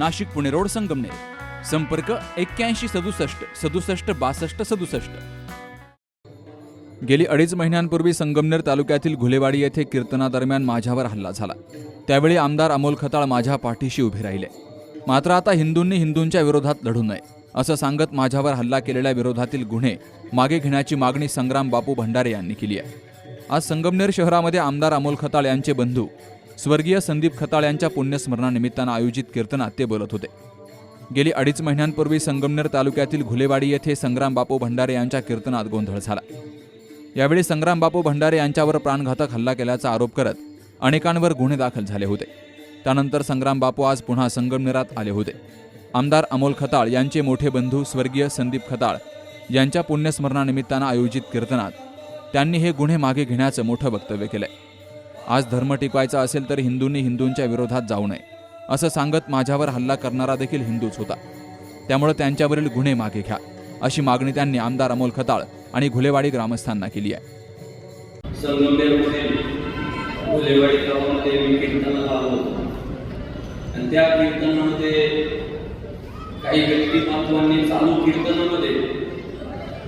Nashik Pune road Sangamner. संपर्क एक्क्याऐंशी सदुसष्ट सदुसष्ट बासष्ट सदुसष्ट. गेली अडीच महिन्यांपूर्वी संगमनेर तालुक्यातील घुलेवाडी येथे कीर्तनादरम्यान माझ्यावर हल्ला झाला. त्यावेळी आमदार अमोल खताळ माझ्या पाठीशी उभे राहिले. मात्र आता हिंदूंनी हिंदूंच्या विरोधात लढू नये असं सांगत माझ्यावर हल्ला केलेल्या विरोधातील गुन्हे मागे घेण्याची मागणी संग्राम बापू भंडारे यांनी केली आहे. आज संगमनेर शहरामध्ये आमदार अमोल खताळ यांचे बंधू स्वर्गीय संदीप खताळ यांच्या पुण्यस्मरणानिमित्तानं आयोजित कीर्तनात ते बोलत होते. गेली अडीच महिन्यांपूर्वी संगमनेर तालुक्यातील घुलेवाडी येथे संग्राम बापू भंडारे यांच्या कीर्तनात गोंधळ झाला. यावेळी संग्राम बापू भंडारे यांच्यावर प्राणघातक हल्ला केल्याचा आरोप करत अनेकांवर गुन्हे दाखल झाले होते. त्यानंतर संग्राम बापू आज पुन्हा संगमनेरात आले होते. आमदार अमोल खताळ यांचे मोठे बंधू स्वर्गीय संदीप खताळ यांच्या पुण्यस्मरणानिमित्तानं आयोजित कीर्तनात त्यांनी हे गुन्हे मागे घेण्याचं मोठं वक्तव्य केलंय. आज धर्म टिकवायचा असेल तर हिंदूंनी हिंदूंच्या विरोधात जाऊ नये असं सांगत माझ्यावर हल्ला करणारा देखील हिंदूच होता. त्यामुळे त्यांच्यावरील गुन्हे मागे घ्या अशी मागणी त्यांनी आमदार अमोल खताळ आणि घुलेवाडी ग्रामस्थांना केली आहे. आणि त्या कीर्तनामध्ये काही व्यक्तिमत्वांनी चालू कीर्तनामध्ये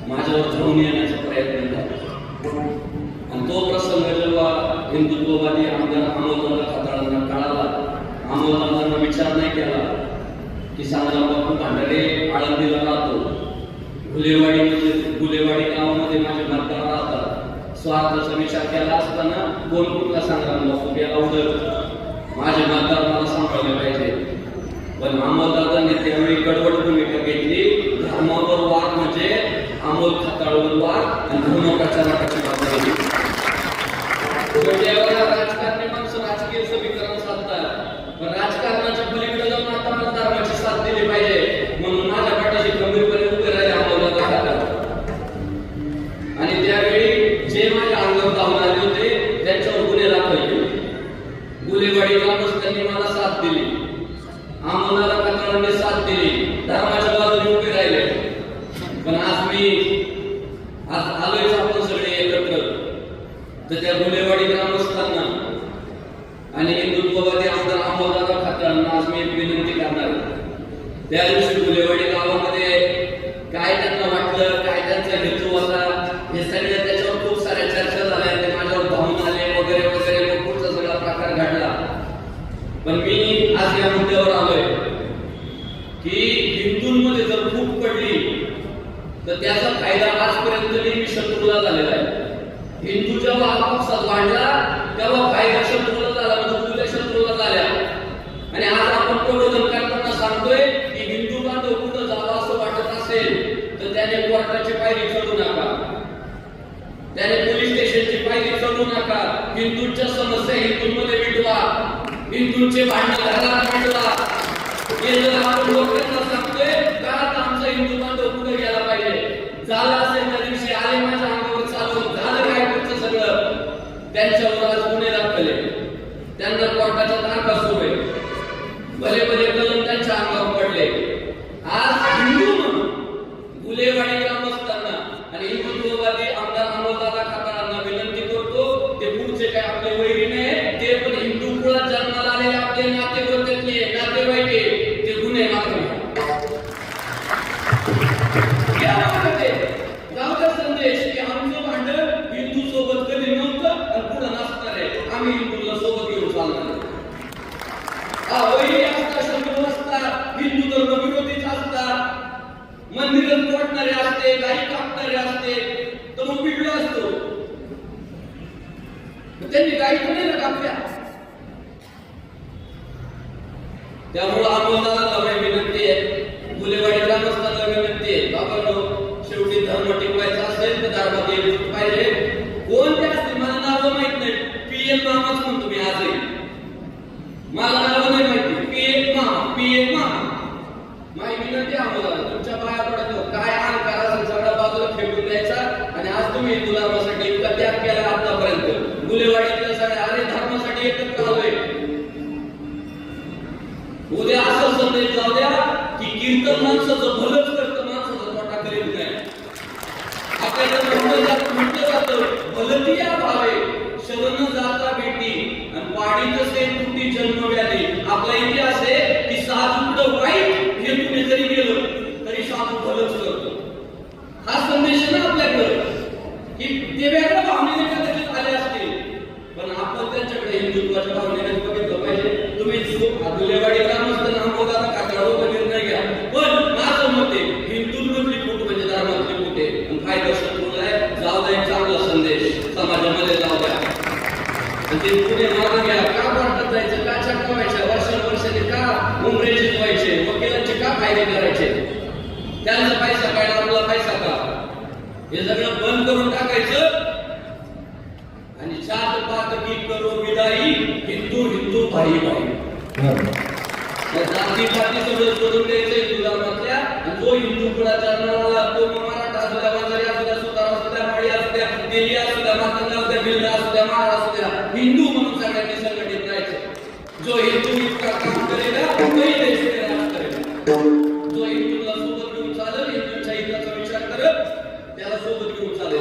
माझ्यावर धावून येण्याचा प्रयत्न झाला आणि तो प्रसंग जेव्हा हिंदुत्ववादी आमदार अमोलदादा खाताळांना कळाला अमोलदादांना विचार नाही केला की सांगला बापू भांडारे आळंदीला राहतो. म्हणजे गुलेवाडी गावामध्ये माझे भारताला राहतात. स्वार्थाचा विचार केला असताना कोण कुठला संग्राम बापू गेला उडत माझ्या मतदार मला सांभाळले पाहिजे. पण अमोलदादांनी त्यावेळी कडवड भूमिका घेतली. धर्मावर वाद म्हणजे अमोल खताळवर वाद आणि धर्म बाजू घेतली ज्यावेळेला राजकारणी माणसं राजकीय समीकरण साधतात पण राजकारणाच्या पलीकडे जाऊन आता मला धर्माची साथ दिली पाहिजे म्हणून माझ्या पाठीशी गंभीरपणे उभे राहिले अमोलदादा खताळ आणि त्यावेळी जे माझ्या अंगावर धावून आले होते त्यांच्यावर गुन्हे दाखल केले गुन्हेवाडी ग्रामस्थांनी मला साथ दिली आम्हाला कत्रांनी साथ दिली धर्माच्या बाजूने उभे राहिले पण आज मी आज आलोय आपण सगळे एकत्र तर त्या गुन्हेवाडी ग्रामस्थांना आणि हिंदुत्ववादी आमदार अमोलदादा खत्रांना आज मी एक विनंती करणार आहे. त्या दिवशी गुन्हेवाडी गावामध्ये काय त्यांना वाटलं काय त्यांचा हेतू होता हे सगळे त्याच्यावर खूप साऱ्या चर्चा झाल्या ते माझ्यावर धावून आले वगैरे वगैरे मग पुढचा सगळा प्रकार घडला पण मी आज या मुद्द्यावर आलोय की हिंदूंमध्ये जर फूट पडली तर त्याचा फायदा आजपर्यंत नेहमी शत्रूला झालेला आहे. हिंदू जेव्हा आपापसात वाढला तेव्हा फायदा शत्रूला झाला म्हणजे तुझ्या शत्रूला झाल्या. आणि आज आपण प्रबोधन करताना सांगतोय की हिंदू बांधव कुठं जावं असं वाटत असेल तर त्याने कोर्टाची पायरी चढू नका. त्याने पोलीस स्टेशनची पायरी चढू नका. हिंदूंच्या समस्या हिंदूंमध्ये मिटवा. हिंदूंचे भांडण घरात मिटवा हे जर आपण लोकांना सांगतोय का आमचा हिंदू बांधव पाहिजे असेल त्या दिवशी आले माझ्या अंगावर चालून झालं काय पुढचं सगळं? त्यांच्यावर आज गुन्हे दाखले त्यांना कोर्टाच्या तारखा सुरू आहे भले भले कलम त्यांच्या अंगावर पडले. आज हिंदू म्हणून गुलेवाडी ग्रामस्थांना आणि हिंदुत्ववादी आमदार अमोलदादा खाताळांना विनंती करतो ते पुढचे काय आपले वैरी नाही ते पण हिंदू कुळात जन्माला आलेले आपले नातेवाईकातले नातेवाईक आहे, ते गुन्हे मागे घ्या. घ्या मागे ते. गावचा संदेश की आमचं भांडण हिंदू सोबत कधी नव्हतं आणि पुढे नसणार आहे आम्ही हिंदूला सोबत घेऊन चालणार आहे. हा, वैरी असतात शत्रू असतात हिंदू धर्म विरोधीच असतात मंदिर तोडणारे असते गाई कापणारे असते तर मग पिडलो असतो. त्यांनी गाई तर नाही ना कापल्या. त्यामुळं अमोलदाराला विनंती तुमच्या पाया पडतो काय अहंकार असेल सगळ्या बाजूला फेकून द्यायचा आणि आज तुम्ही हिंदू इतका त्याग केला आतापर्यंत. गुलेवाडीतल्या सगळ्या अनेक धर्मासाठी एकत्र आलोय उद्या असं संदेश जाऊ द्या की कीर्तन माणसाचं भलंच करतं माणसाचा तोटा करीत नाही. आपल्याला म्हटलं जात म्हटलं जातं भलती या भावे शरण जाता भेटी. आणि वाढीत असे तुटी जन्म व्याधी आपला इतिहास आहे की साधूकडं वाईट हे तुम्ही जरी गेलं तरी साधू भलंच करतो हा संदेश आहे ना आपल्याकडं की ते वेगळ्या भावनेने कदाचित आले असतील पण आपण त्यांच्याकडे हिंदुत्वाच्या भावनेने बघितलं पाहिजे. तुम्ही दुलेवाडी ग्रामस्थ नामोदारा काकाडो निर्णय घ्या. पण माझं मत आहे हिंदुत्वातली फूट म्हणजे धर्मातली फूट आहे. आणि फायदा शत्रूला आहे जाऊ द्या एक चांगला संदेश समाजामध्ये जाऊ द्या. आणि ते पुढे मागं घ्या. का वाटत जायचं? का चटकावायच्या वर्षानुवर्षाने का उमरे व्हायचे वकिलांचे का फायदे करायचे? त्यांचा पैसा काय आपला पैसा का? हे सगळं बंद करून टाकायचं. जात पात की करो विदाई हिंदू हिंदू भाई भाई. जाती पाती सगळं सोडून द्यायचं हिंदू धर्मातल्या आणि जो हिंदू कुळाचा नावाला तो मराठा असू द्या वंजारी असू द्या सुतार असू द्या माळी असू द्या तेली असू द्या मातंग असू द्या भिल्ल असू द्या माळ असू द्या. हिंदू म्हणून सगळ्यांनी संघटित राहायचं जो हिंदू इतका काम करेल तोही देश करेल जो हिंदूला सोबत घेऊन चालेल हिंदूंच्या हिताचा विचार करत त्याला सोबत घेऊन चालेल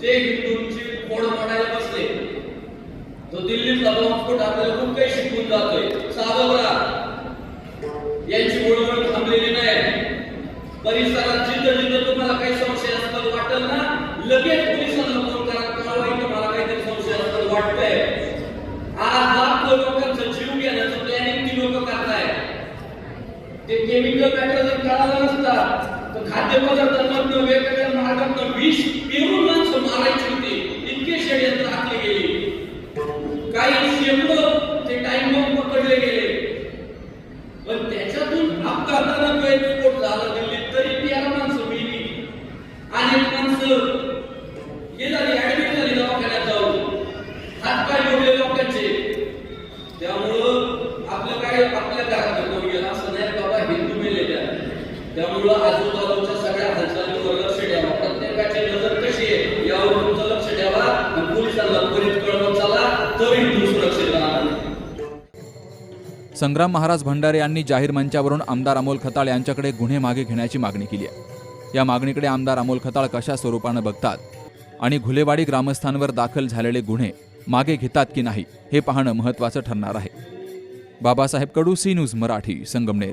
जे हिंदूंची फोड मोडायला बसले तो दिल्लीतला बॉम्बस्फोट आपल्याला खूप काही शिकवून जातोय सावध राहा यांची ओळख थांबलेली नाही परिसरात जिथं जिथं तुम्हाला काही संशय असतात वाटेल ना लगेच पोलिसांना फोन करा कळवा इथं मला काहीतरी संशय असतात वाटतंय आज लाखो लोकांचा जीव घेण्याचं प्लॅनिंग ती लोक करताय ते केमिकल मॅटर जर कळालं नसता तर खाद्यपदार्थांमधनं वेगवेगळ्या मार्गातनं विष पेरून माणसं मारायची होती इतके षडयंत्र आखले गेले काही शेकडो ते टाइम बॉम्ब पकडले गेले पण त्याच्यातून अपघातानं काही स्फोट झाला दिल्लीत तरी तेरा माणसं मेली अनेक माणसं हे झाली ऍडमिट झाली दवाखान्यात जाऊन हातपाय मोडले लोकांचे त्यामुळं आपलं काय आपल्या घरात कोण गेलं असं नाही बाबा हिंदू मेले त्या त्यामुळं आजूबाजूच्या सगळ्या हालचालीवर लक्ष द्यावा प्रत्येकाची नजर कशी आहे यावर तुमचं लक्ष द्यावा. आणि पोलिसांना त्वरित कळवत चला तरी हिंदू सुरक्षित राहणार संग्राम महाराज भंडारे यांनी जाहीर मंचावरून आमदार अमोल खताळ यांच्याकडे गुन्हे मागे घेण्याची मागणी केली आहे. या मागणीकडे आमदार अमोल खताळ कशा स्वरूपानं बघतात आणि घुलेवाडी ग्रामस्थांवर दाखल झालेले गुन्हे मागे घेतात की नाही हे पाहणं महत्त्वाचं ठरणार आहे. Babasaheb Kadu C news Marathi Sangamner.